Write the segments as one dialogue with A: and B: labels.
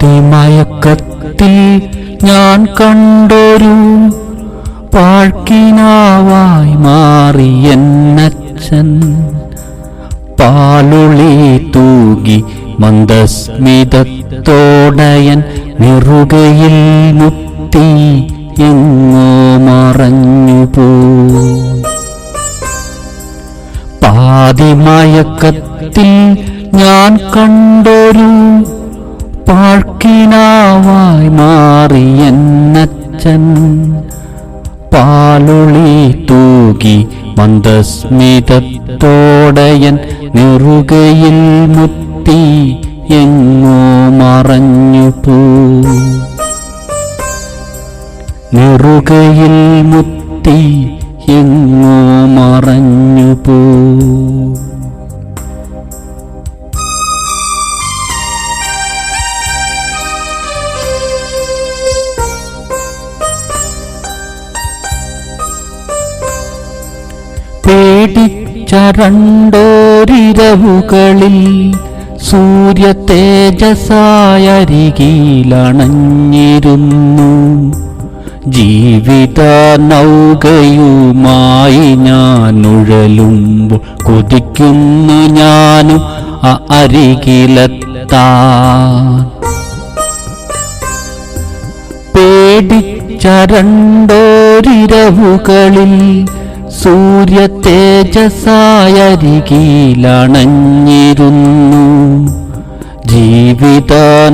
A: മയക്കത്തിൽ ഞാൻ കണ്ടൊരു പാഴ്ക്കിനാവായി മാറി എന്നച്ഛൻ. പാലുളി തൂകി മന്ദസ്മിതത്തോടയൻ നിറുകയിൽ മുത്തി എങ്ങോ മറഞ്ഞു പോ. പാതിമയക്കത്തിൽ ഞാൻ കണ്ടൊരു പാഴ്ക്കിനാവായി മാറി പാലൊളി പാലുളി തൂകി മന്ദസ്മിതത്തോടയൻ നിറുകയിൽ മുത്തി എങ്ങോ മറഞ്ഞു പോ. നിറുകയിൽ മുത്തി എങ്ങോ മറഞ്ഞു പോ. പേടിച്ച രണ്ടോരിരവുകളിൽ സൂര്യ തേജസായരികിലണഞ്ഞിരുന്നു ജീവിത നൗകയുമായി ഞാൻ ഉഴലുമ്പോൾ കുതിക്കുന്നു ഞാനും ആ അരികിലെത്താൻ. പേടിച്ച രണ്ടോരിരവുകളിൽ സൂര്യ തേജസായരികിലണഞ്ഞിരുന്നു ജീവിത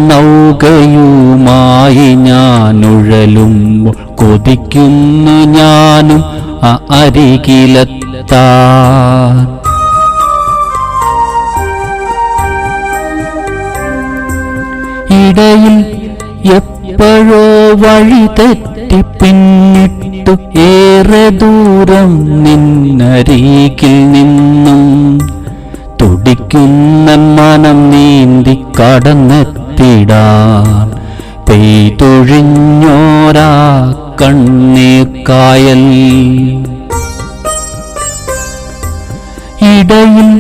A: നൗകയുമായി ഉഴലുമ്പോൾ കൊതിക്കുന്നു ഞാനും അരികിലെത്താൻ. ഇടയിൽ എപ്പോഴോ വഴി തെറ്റി പിന്നിട്ടു ഏറെ ദൂരം നിന്നരികിൽ നിന്നും തുടിക്കുന്ന മനം നീന്തി കടന്നെത്തിടാൻ പെയ്തൊഴിഞ്ഞോരാ കണ്ണീർ കായൽ ഇടയിൽ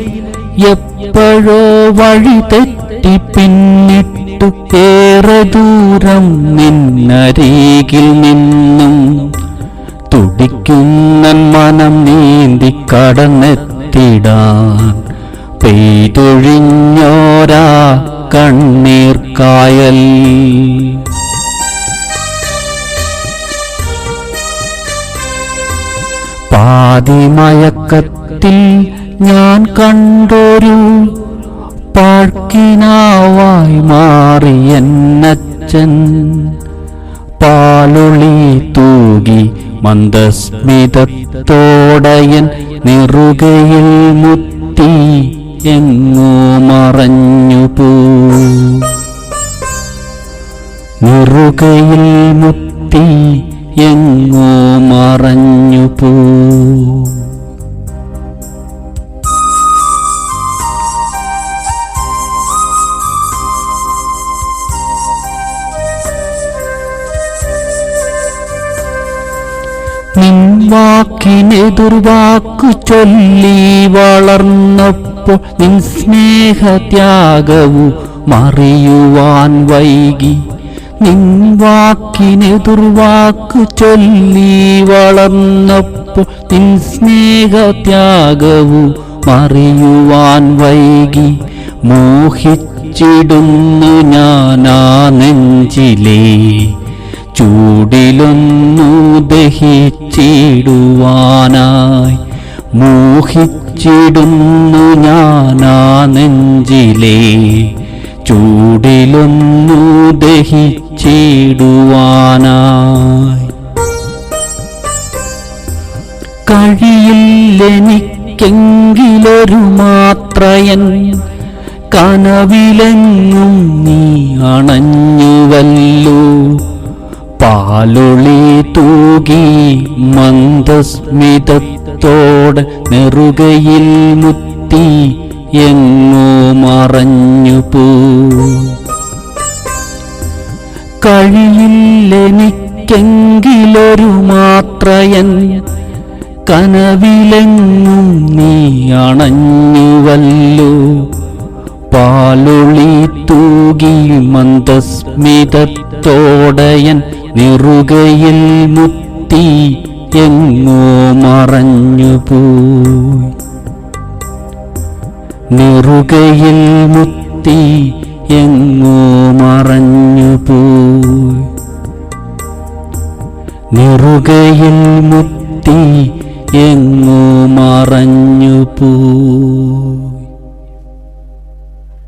A: എപ്പോഴോ വഴി തെറ്റി പിന്നിട്ടു ഏറെ ദൂരം നിന്നരികിൽ നിന്നും തുടിക്കുന്ന മനം നീന്തി കടന്നെത്തിടാൻ പെയ്തൊഴിഞ്ഞോരാ കണ്ണീർ കായൽ. പാതിമയക്കത്തിൽ ഞാൻ കണ്ടൊരു പാഴ്ക്കിനാവായി മാറി എന്നച്ചൻ പാലുളി തൂകി മന്ദസ്മിതത്തോടയൻ നിറുകയിൽ മുത്തി എങ്ങോ മറഞ്ഞു പോ നിറുകയിൽ മുത്തി എങ്ങോ മറഞ്ഞു നിൻവാക്കിനെതിർവാക്കു ചൊല്ലി വളർന്നപ്പോ നിൻ സ്നേഹത്യാഗവും മറിയുവാൻ വൈകി. നിൻ നിൻവാക്കിനെതിർവാക്കു ചൊല്ലി വളർന്നപ്പോ നിൻ സ്നേഹത്യാഗവും മറിയുവാൻ വൈകി. മോഹിച്ചിടുന്നു ഞാനാ നെഞ്ചിലേ. ചൂടിലൊന്നു ദഹിച്ചിടുവാനായി മോഹിച്ചിടുന്നു ഞാനാ നെഞ്ചിലേ. ചൂടിലൊന്നു ദഹിച്ചിടുവാനായി. കഴിയില്ലെനിക്കെങ്കിലൊരു മാത്രയൻ കനവിലെങ്ങും നീ അണഞ്ഞുവല്ലോ. പാലൊളി തൂകി മന്ദസ്മിതത്തോടെ നെറുകയിൽ മുത്തി എങ്ങോ മറഞ്ഞു പോ. കഴിയില്ലെനിക്കെങ്കിലൊരു മാത്രയൻ കനവിലെങ്ങും നീ അണഞ്ഞുവല്ലോ. പാലൊളി തൂകി മന്ദസ്മിതത്തോടയൻ നിറുകയിൽ മുത്തി എങ്ങോ മറഞ്ഞു പോയി നിറുകയിൽ മുത്തി എങ്ങോ മറഞ്ഞു പോയി നിറുകയിൽ മുത്തി എങ്ങോ മറഞ്ഞു പോയി